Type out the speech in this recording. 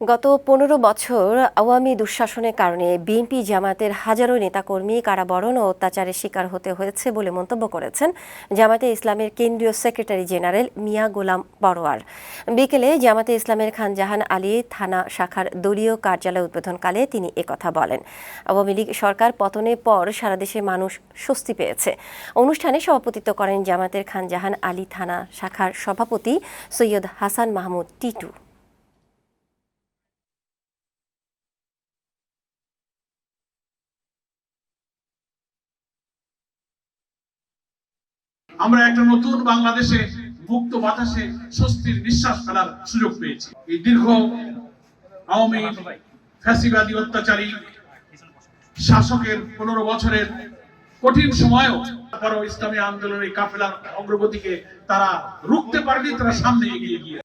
গত পনেরো বছর আওয়ামী দুঃশাসনের কারণে বিএনপি জামাতের হাজারো নেতাকর্মী কারাবরণ ও অত্যাচারের শিকার হতে হয়েছে বলে মন্তব্য করেছেন জামাতে ইসলামের কেন্দ্রীয় সেক্রেটারি জেনারেল মিয়া গোলাম পরোয়ার বিকেলে জামাতে ইসলামের খান জাহান আলী থানা শাখার দলীয় কার্যালয় উদ্বোধনকালে তিনি একথা বলেন। আওয়ামী লীগ সরকার পতনের পর সারা দেশে মানুষ স্বস্তি পেয়েছে। অনুষ্ঠানে সভাপতিত্ব করেন জামাতের খান জাহান আলী থানা শাখার সভাপতি সৈয়দ হাসান মাহমুদ টিটু। আমরা একটা নতুন বাংলাদেশে মুক্ত বাতাসে স্বস্তির নিঃশ্বাস ফেলার সুযোগ পেয়েছি। এই দীর্ঘ আওয়ামী ফ্যাসিবাদী অত্যাচারী শাসকের পনেরো বছরের কঠিন সময়ও তারপরও ইসলামী আন্দোলনের কাফেলার অগ্রগতিকে তারা রুখতে পারেনি, তারা সামনে এগিয়ে গিয়ে